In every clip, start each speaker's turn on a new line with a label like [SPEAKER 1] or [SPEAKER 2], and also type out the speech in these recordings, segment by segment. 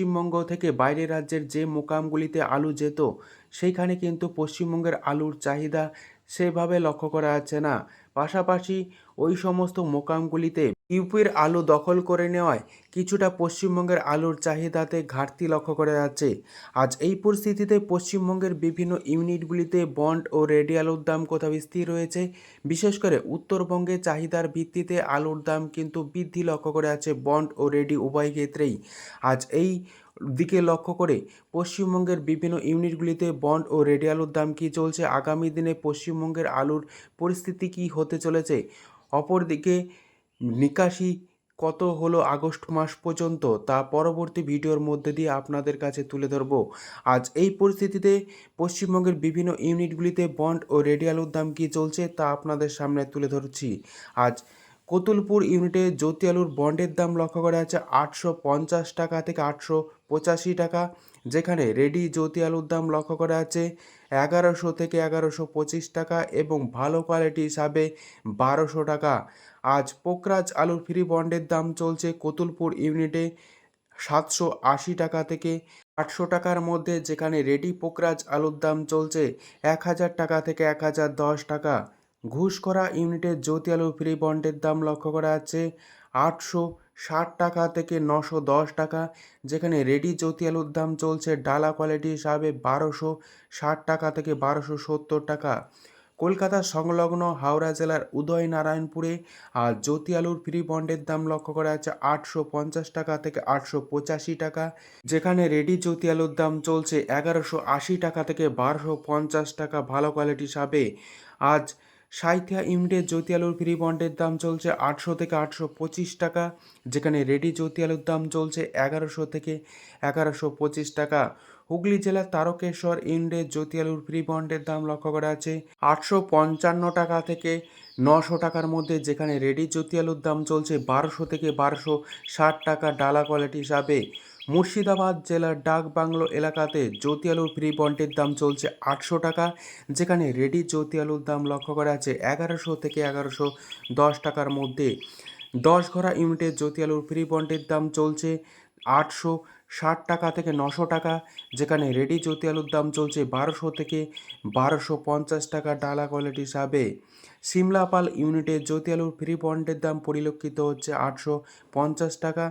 [SPEAKER 1] পশ্চিমবঙ্গ থেকে বাইরের রাজ্যের যে মোকামগুলিতে আলু যেত, সেইখানে কিন্তু পশ্চিমবঙ্গের আলুর চাহিদা সেভাবে লক্ষ্য করা যাচ্ছে না। পাশাপাশি ওই সমস্ত মোকামগুলিতে ইউপির আলু দখল করে নেওয়ায় কিছুটা পশ্চিমবঙ্গের আলুর চাহিদাতে ঘাটতি লক্ষ্য করা যাচ্ছে। আজ এই পরিস্থিতিতে পশ্চিমবঙ্গের বিভিন্ন ইউনিটগুলিতে বন্ড ও রেডি আলুর দাম কোথাও স্থির রয়েছে। বিশেষ করে উত্তরবঙ্গে চাহিদার ভিত্তিতে আলুর দাম কিন্তু বৃদ্ধি লক্ষ্য করে আছে বন্ড ও রেডি উভয় ক্ষেত্রেই। আজ এই দিকে লক্ষ্য করে পশ্চিমবঙ্গের বিভিন্ন ইউনিটগুলিতে বন্ড ও রেডি আলুর দাম কী চলছে? আগামী দিনে পশ্চিমবঙ্গের আলুর পরিস্থিতি কী হতে চলেছে? অপরদিকে নিকাশি কত হলো আগস্ট মাস পর্যন্ত? তা পরবর্তী ভিডিওর মধ্যে দিয়ে আপনাদের কাছে তুলে ধরব। আজ এই পরিস্থিতিতে পশ্চিমবঙ্গের বিভিন্ন ইউনিটগুলিতে বন্ড ও রেডিয়াল উদ্যাম কী চলছে তা আপনাদের সামনে তুলে ধরছি। আজ কতুলপুর ইউনিটে জ্যোতি আলুর বন্ডের দাম লক্ষ্য করা যাচ্ছে আটশো পঞ্চাশ টাকা থেকে আটশো পঁচাশি টাকা, যেখানে রেডি জ্যোতি আলুর দাম লক্ষ্য করা যাচ্ছে এগারোশো থেকে এগারোশো পঁচিশ টাকা এবং ভালো কোয়ালিটি হিসাবে বারোশো টাকা। আজ পোকরাজ আলুর ফ্রি বন্ডের দাম চলছে কতুলপুর ইউনিটে সাতশো আশি টাকা থেকে আটশো টাকার মধ্যে, যেখানে রেডি পোকরাজ আলুর দাম চলছে এক হাজার টাকা থেকে এক হাজার দশ টাকা। ঘুষ করা ইউনিটের জ্যোতি আলু ফ্রি বন্ডের দাম লক্ষ্য করা যাচ্ছে আটশো ষাট টাকা থেকে নশো দশ টাকা, যেখানে রেডি জ্যোতি আলুর দাম চলছে ডালা কোয়ালিটি হিসাবে বারোশো ষাট টাকা থেকে বারোশো সত্তর টাকা। কলকাতা সংলগ্ন হাওড়া জেলার উদয়নারায়ণপুরে আর জ্যোতি আলুর ফ্রি বন্ডের দাম লক্ষ্য করা যাচ্ছে আটশো পঞ্চাশ টাকা থেকে আটশো পঁচাশি টাকা, যেখানে রেডি জ্যোতি আলুর দাম চলছে এগারোশো আশি টাকা থেকে বারোশো পঞ্চাশ টাকা ভালো কোয়ালিটি হিসাবে। আজ সাইথিয়া ইউনিটের জ্যোতি আলুর ফ্রি বন্ডের দাম চলছে আটশো থেকে আটশো পঁচিশ টাকা, যেখানে রেডি জ্যোতি আলুর দাম চলছে এগারোশো থেকে এগারোশো পঁচিশ টাকা। হুগলি জেলার তারকেশ্বর ইউনিটের জ্যোতি আলুর ফ্রি বন্ডের দাম লক্ষ্য করা আছে। আটশো পঞ্চান্ন টাকা থেকে নশো টাকার মধ্যে যেখানে রেডি জ্যোতি আলুর দাম চলছে বারোশো থেকে বারোশো ষাট টাকা ডালা কোয়ালিটি হিসাবে। মুর্শিদাবাদ জেলার ডাক বাংলো এলাকাতে জ্যোতি ফ্রি বন্ডের দাম চলছে আটশো টাকা, যেখানে রেডি জ্যোতি আলুর দাম লক্ষ্য করা আছে এগারোশো থেকে এগারোশো দশ টাকার মধ্যে। দশ ঘোড়া ইউনিটের জ্যোতি আলুর ফ্রি বন্ডের দাম চলছে আটশো ষাট টাকা থেকে নশো টাকা, যেখানে রেডি জ্যোতি আলুর দাম চলছে বারোশো থেকে বারোশো পঞ্চাশ টাকা ডালা কোয়ালিটি হিসাবে। সিমলাপাল ইউনিটে জ্যোতি আলুর ফ্রি বন্ডের দাম পরিলক্ষিত হচ্ছে আটশো পঞ্চাশ টাকা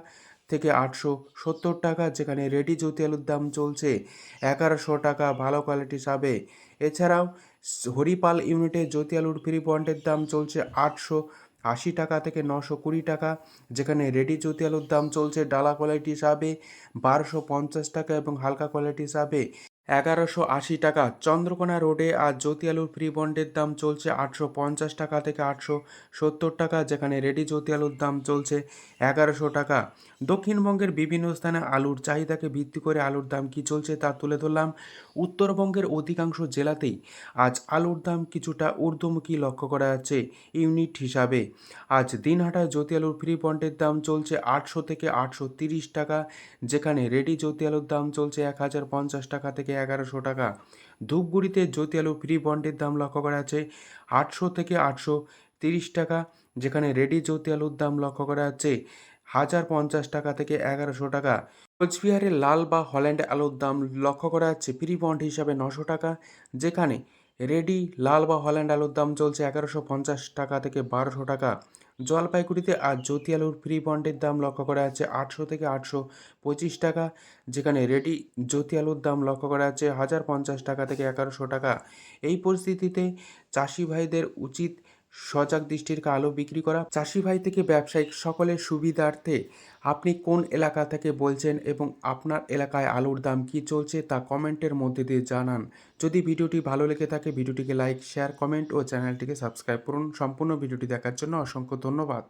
[SPEAKER 1] থেকে আটশো সত্তর টাকা, যেখানে রেডি জ্যোতি আলুর দাম চলছে এগারোশো টাকা ভালো কোয়ালিটি হিসাবে। এছাড়াও হরিপাল ইউনিটে জ্যোতি আলুর ফ্রি বন্ডের দাম চলছে আটশো আশি টাকা থেকে নশো কুড়ি টাকা, যেখানে রেডি জ্যোতি আলুর দাম চলছে ডালা কোয়ালিটি হিসাবে বারোশো পঞ্চাশ টাকা এবং হালকা কোয়ালিটি হিসাবে এগারোশো আশি টাকা। চন্দ্রকোনা রোডে আর জ্যোতি আলুর ফ্রি বন্ডের দাম চলছে আটশো পঞ্চাশ টাকা থেকে আটশো সত্তর টাকা, যেখানে রেডি জ্যোতি আলুর দাম চলছে এগারোশো টাকা। দক্ষিণবঙ্গের বিভিন্ন স্থানে আলুর চাহিদাকে ভিত্তি করে আলুর দাম কী চলছে তা তুলে ধরলাম। উত্তরবঙ্গের অধিকাংশ জেলাতেই আজ আলুর দাম কিছুটা ঊর্ধ্বমুখী লক্ষ্য করা যাচ্ছে ইউনিট হিসাবে। আজ দিনহাটায় জ্যোতি আলুর ফ্রি বন্ডের দাম চলছে আটশো থেকে আটশো তিরিশ টাকা, যেখানে রেডি জ্যোতি আলুর দাম চলছে এক হাজার পঞ্চাশ টাকা থেকে এগারোশো টাকা। ধূপগুড়িতে জ্যোতি আলু ফ্রি বন্ডের দাম লক্ষ্য করা যাচ্ছে আটশো থেকে আটশো তিরিশ টাকা, যেখানে রেডি জ্যোতি আলুর দাম লক্ষ্য করা যাচ্ছে হাজার পঞ্চাশ টাকা থেকে এগারোশো টাকা। কোচবিহারে লাল বা হল্যান্ড আলুর দাম লক্ষ্য করা যাচ্ছে ফ্রি বন্ড হিসাবে নশো টাকা, যেখানে রেডি, লাল বা হল্যান্ড আলুর দাম চলছে এগারোশো পঞ্চাশ টাকা থেকে বারোশো টাকা। জলপাইগুড়িতে আজ জ্যোতি আলুর ফ্রি বন্ডের দাম লক্ষ্য করা আছে আটশো থেকে আটশো পঁচিশ টাকা, যেখানে রেডি জ্যোতি আলুর দাম লক্ষ্য করা আছে হাজার পঞ্চাশ টাকা থেকে এগারোশো টাকা। এই পরিস্থিতিতে চাষি ভাইদের উচিত সজাগ দৃষ্টির আলু বিক্রি করা। চাষি ভাই থেকে ব্যবসায়িক সকলের সুবিধার্থে আপনি কোন এলাকা থেকে বলছেন এবং আপনার এলাকায় আলুর দাম কি চলছে তা কমেন্টের মধ্যে দিয়ে জানান। যদি ভিডিওটি ভালো লেগে থাকে, ভিডিওটিকে লাইক, শেয়ার, কমেন্ট ও চ্যানেলটিকে সাবস্ক্রাইব করুন। সম্পূর্ণ ভিডিওটি দেখার জন্য অসংখ্য ধন্যবাদ।